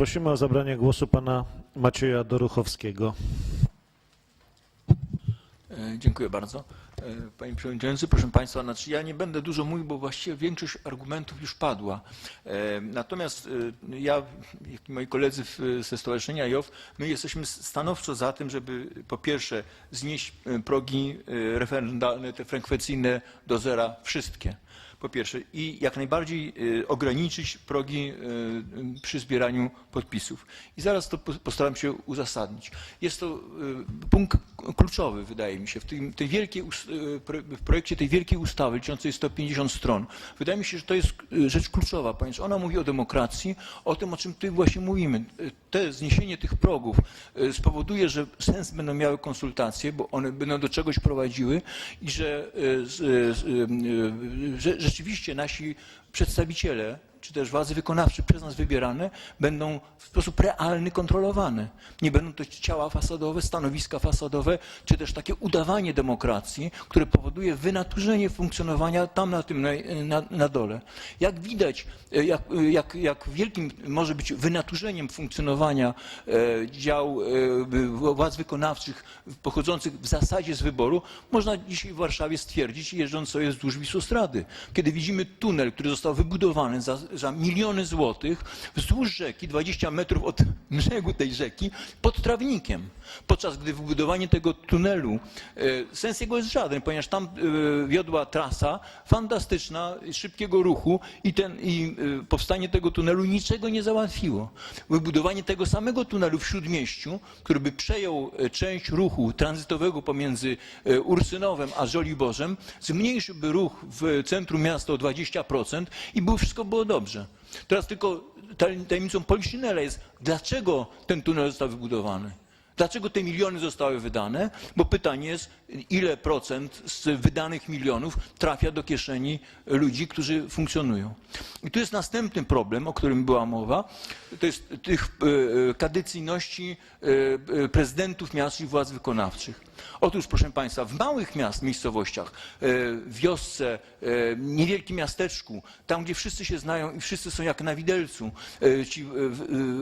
Prosimy o zabranie głosu pana Macieja Doruchowskiego. E, Dziękuję bardzo. E, Panie Przewodniczący, proszę Państwa, znaczy ja nie będę dużo mówił, bo właściwie większość argumentów już padła. E, Natomiast ja, jak i moi koledzy ze Stowarzyszenia JOW, my jesteśmy stanowczo za tym, żeby po pierwsze znieść progi referendalne, te frekwencyjne do zera wszystkie. Po pierwsze i jak najbardziej e, ograniczyć progi e, przy zbieraniu podpisów. I zaraz to po- postaram się uzasadnić. Jest to punkt kluczowy, wydaje mi się, w, tym, tej wielkiej, w projekcie tej wielkiej ustawy liczącej 150 stron. Wydaje mi się, że to jest rzecz kluczowa, ponieważ ona mówi o demokracji, o tym, o czym tu właśnie mówimy. Te zniesienie tych progów spowoduje, że sens będą miały konsultacje, bo one będą do czegoś prowadziły i że, e, z- e, z- e, e, że rzeczywiście nasi przedstawiciele czy też władze wykonawcze przez nas wybierane będą w sposób realny kontrolowane. Nie będą to ciała fasadowe, stanowiska fasadowe, czy też takie udawanie demokracji, które powoduje wynaturzenie funkcjonowania tam na tym na, na, dole. Jak widać, e, jak, jak, jak wielkim może być wynaturzeniem funkcjonowania e, dział e, władz wykonawczych pochodzących w zasadzie z wyboru, można dzisiaj w Warszawie stwierdzić, jeżdżąc sobie wzdłuż Wisłostrady. Kiedy widzimy tunel, który został wybudowany za, za miliony złotych wzdłuż rzeki, 20 metrów od brzegu tej rzeki, pod trawnikiem. Podczas gdy wybudowanie tego tunelu, e, sens jego jest żaden, ponieważ tam e, wiodła trasa fantastyczna, szybkiego ruchu i, ten, i e, powstanie tego tunelu niczego nie załatwiło. Wybudowanie tego samego tunelu w Śródmieściu, który by przejął część ruchu tranzytowego pomiędzy Ursynowem a Żoliborzem, zmniejszyłby ruch w centrum miasta o 20% i było, wszystko było dobrze. Teraz tylko taj- tajemnicą Poliszynela jest, dlaczego ten tunel został wybudowany. Dlaczego te miliony zostały wydane? Bo pytanie jest, ile procent z wydanych milionów trafia do kieszeni ludzi, którzy funkcjonują. I tu jest następny problem, o którym była mowa. To jest tych e, e, kadencyjności e, prezydentów miast i władz wykonawczych. Otóż, proszę Państwa, w małych miast, miejscowościach, wiosce, niewielkim miasteczku, tam gdzie wszyscy się znają i wszyscy są jak na widelcu, ci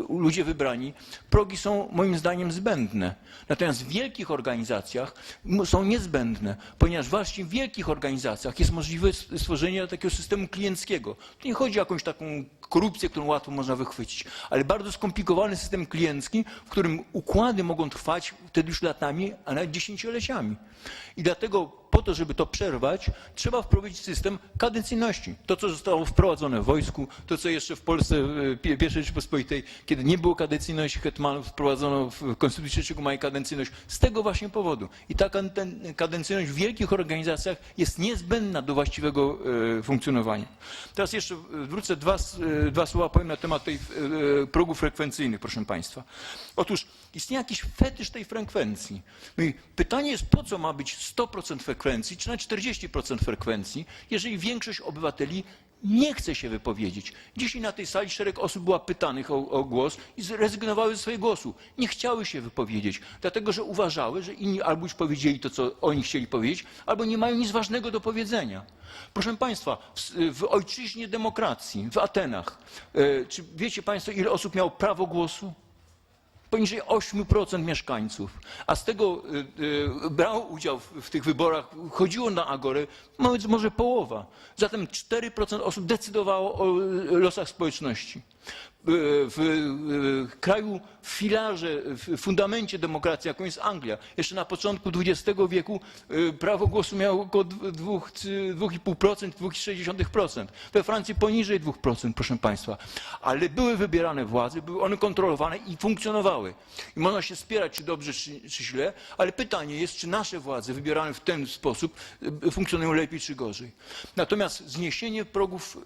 ludzie wybrani, progi są moim zdaniem zbędne. Natomiast w wielkich organizacjach m- są niezbędne, ponieważ właśnie w wielkich organizacjach jest możliwe stworzenie takiego systemu klienckiego. Tu nie chodzi o jakąś taką korupcję, którą łatwo można wychwycić, ale bardzo skomplikowany system kliencki, w którym układy mogą trwać wtedy już latami, a nawet dziesięcioleciami. I dlatego po to, żeby to przerwać, trzeba wprowadzić system kadencyjności. To, co zostało wprowadzone w wojsku, to, co jeszcze w Polsce pierwszej Rzeczypospolitej, kiedy nie było kadencyjności hetmanów, wprowadzono w Konstytucji 3 maja kadencyjność. Z tego właśnie powodu. I ta kaden- kadencyjność w wielkich organizacjach jest niezbędna do właściwego e, funkcjonowania. Teraz jeszcze wrócę, dwa, e, dwa słowa powiem na temat tej e, progów frekwencyjnych, proszę Państwa. Otóż istnieje jakiś fetysz tej frekwencji. I pytanie jest, po co ma być 100% frekwencji, czy nawet 40% frekwencji, jeżeli większość obywateli nie chce się wypowiedzieć. Dzisiaj na tej sali szereg osób była pytanych o, o głos i zrezygnowały ze swojego głosu. Nie chciały się wypowiedzieć, dlatego że uważały, że inni albo już powiedzieli to, co oni chcieli powiedzieć, albo nie mają nic ważnego do powiedzenia. Proszę Państwa, w, w ojczyźnie demokracji, w Atenach, e, czy wiecie Państwo, ile osób miało prawo głosu? Poniżej 8% mieszkańców, a z tego y, y, brało udział w, tych wyborach, chodziło na agorę, nawet może połowa. Zatem 4% osób decydowało o y, losach społeczności. Y, W y, kraju, w filarze, w fundamencie demokracji, jaką jest Anglia, jeszcze na początku XX wieku y, prawo głosu miało około 2, czy 2,5%, 2,6%. We Francji poniżej 2%, proszę Państwa. Ale były wybierane władze, były one kontrolowane i funkcjonowały. I można się spierać, czy dobrze, czy, czy źle, ale pytanie jest, czy nasze władze wybierane w ten sposób funkcjonują lepiej, czy gorzej. Natomiast zniesienie progów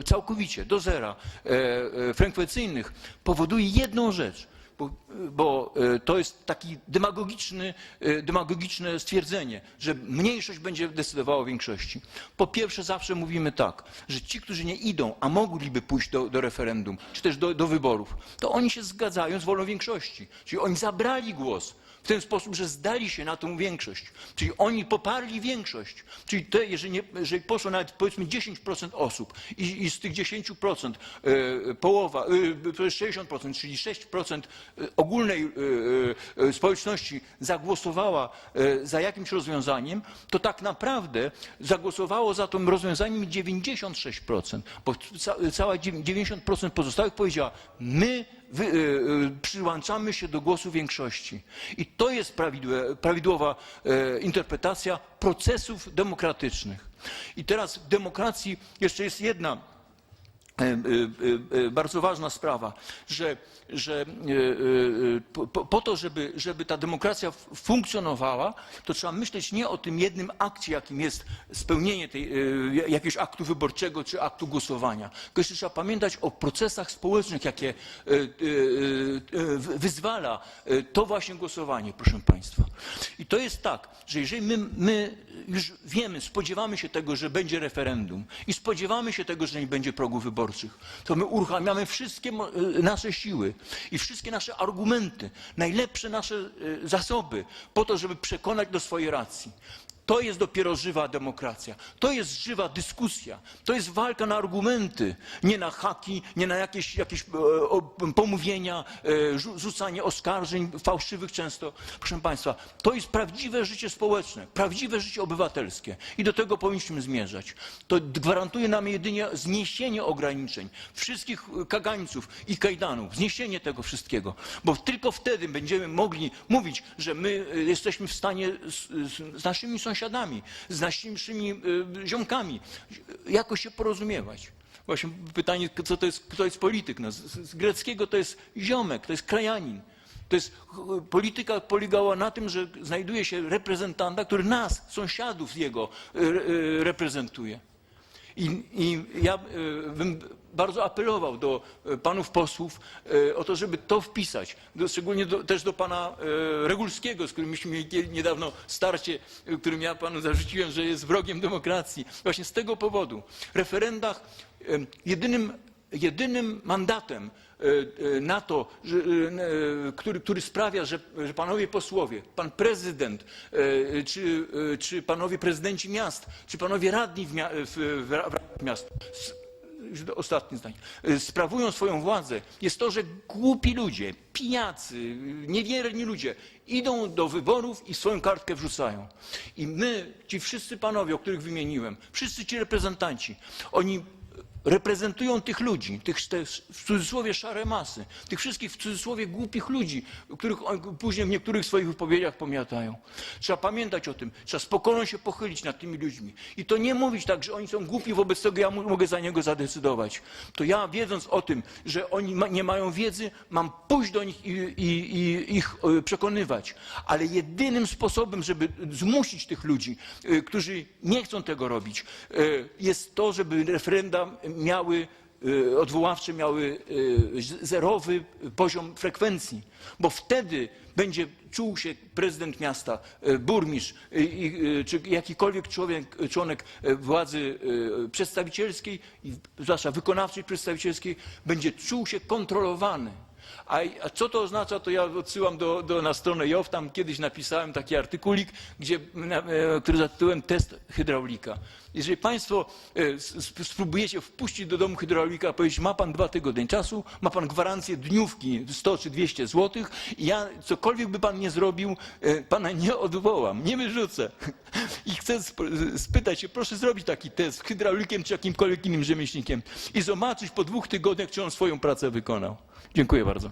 e, całkowicie do zera e, frekwencyjnych powoduje jedną rzecz, bo, bo e, to jest taki demagogiczny, e, demagogiczne stwierdzenie, że mniejszość będzie decydowała o większości. Po pierwsze zawsze mówimy tak, że ci, którzy nie idą, a mogliby pójść do, do referendum, czy też do, do wyborów, to oni się z wolą większości. Czyli oni zabrali głos w ten sposób, że zdali się na tą większość. Czyli oni poparli większość. Czyli te, jeżeli, nie, jeżeli poszło nawet powiedzmy 10% osób i, i z tych 10% e, połowa, e, to jest 60%, czyli 6% ogólnej e, e, społeczności zagłosowała e, za jakimś rozwiązaniem, to tak naprawdę zagłosowało za tym rozwiązaniem 96%, bo ca, cała dziewię- 90% pozostałych powiedziała, my wy, e, e, przyłączamy się do głosu większości. I to jest prawidłowa e, interpretacja procesów demokratycznych. I teraz w demokracji jeszcze jest jedna bardzo ważna sprawa, że, że po, po- to, żeby, żeby ta demokracja funkcjonowała, to trzeba myśleć nie o tym jednym akcie, jakim jest spełnienie tej, jakiegoś aktu wyborczego czy aktu głosowania. Tylko jeszcze trzeba pamiętać o procesach społecznych, jakie wy- wyzwala to właśnie głosowanie, proszę Państwa. I to jest tak, że jeżeli my, my już wiemy, spodziewamy się tego, że będzie referendum i spodziewamy się tego, że nie będzie progów wyborczych, to my uruchamiamy wszystkie y, nasze siły i wszystkie nasze argumenty, najlepsze nasze y, zasoby po to, żeby przekonać do swojej racji. To jest dopiero żywa demokracja. To jest żywa dyskusja. To jest walka na argumenty, nie na haki, nie na jakieś, jakieś e, pomówienia, e, rzu- rzucanie oskarżeń fałszywych często. Proszę Państwa, to jest prawdziwe życie społeczne, prawdziwe życie obywatelskie i do tego powinniśmy zmierzać. To gwarantuje nam jedynie zniesienie ograniczeń, wszystkich kagańców i kajdanów, zniesienie tego wszystkiego, bo tylko wtedy będziemy mogli mówić, że my e, jesteśmy w stanie z, z naszymi sąsiadami, z naszymi e, ziomkami jakoś się porozumiewać. Właśnie pytanie, co to jest, kto jest polityk? No, z, z greckiego to jest ziomek, to jest krajanin. To jest, polityka polegała na tym, że znajduje się reprezentanta, który nas, sąsiadów jego, e, e, reprezentuje. I, I ja e, bym bardzo apelował do e, panów posłów e, o to, żeby to wpisać. Do, szczególnie do, też do pana Regulskiego, z którym myśmy mieli niedawno starcie, którym ja panu zarzuciłem, że jest wrogiem demokracji. Właśnie z tego powodu. W referendach jedynym, jedynym mandatem e, e, na to, e, który, który sprawia, że, że panowie posłowie, pan prezydent, czy, czy panowie prezydenci miast, czy panowie radni w, mia, w, w, miast, ostatnie zdanie, sprawują swoją władzę, jest to, że głupi ludzie, pijacy, niewierni ludzie idą do wyborów i swoją kartkę wrzucają. I my, ci wszyscy panowie, o których wymieniłem, wszyscy ci reprezentanci, oni reprezentują tych ludzi, tych te w cudzysłowie szare masy, tych wszystkich w cudzysłowie głupich ludzi, których później w niektórych swoich wypowiedziach pomiatają. Trzeba pamiętać o tym, trzeba spokojnie się pochylić nad tymi ludźmi. I to nie mówić tak, że oni są głupi, wobec tego ja mogę za niego zadecydować. To ja wiedząc o tym, że oni ma, nie mają wiedzy, mam pójść do nich i, i, i ich e, przekonywać. Ale jedynym sposobem, żeby zmusić tych ludzi, e, którzy nie chcą tego robić, e, jest to, żeby referenda miały e, odwoławcze miały e, zerowy poziom frekwencji, bo wtedy będzie czuł się prezydent miasta, e, burmistrz czy jakikolwiek człowiek, członek władzy przedstawicielskiej, zwłaszcza wykonawczej przedstawicielskiej, będzie czuł się kontrolowany. A, a co to oznacza, to ja odsyłam do, do, na stronę JOW, tam kiedyś napisałem taki artykulik, gdzie, na, e, który zatytułem Test hydraulika. Jeżeli Państwo e, spróbujecie wpuścić do domu hydraulika, powiedzieć, ma Pan dwa tygodnie czasu, ma Pan gwarancję dniówki 100 czy 200 złotych ja, cokolwiek by Pan nie zrobił, e, Pana nie odwołam, nie wyrzucę. I chcę sp- spytać się, proszę zrobić taki test hydraulikiem czy jakimkolwiek innym rzemieślnikiem i zobaczyć po dwóch tygodniach, czy on swoją pracę wykonał. Dziękuję bardzo.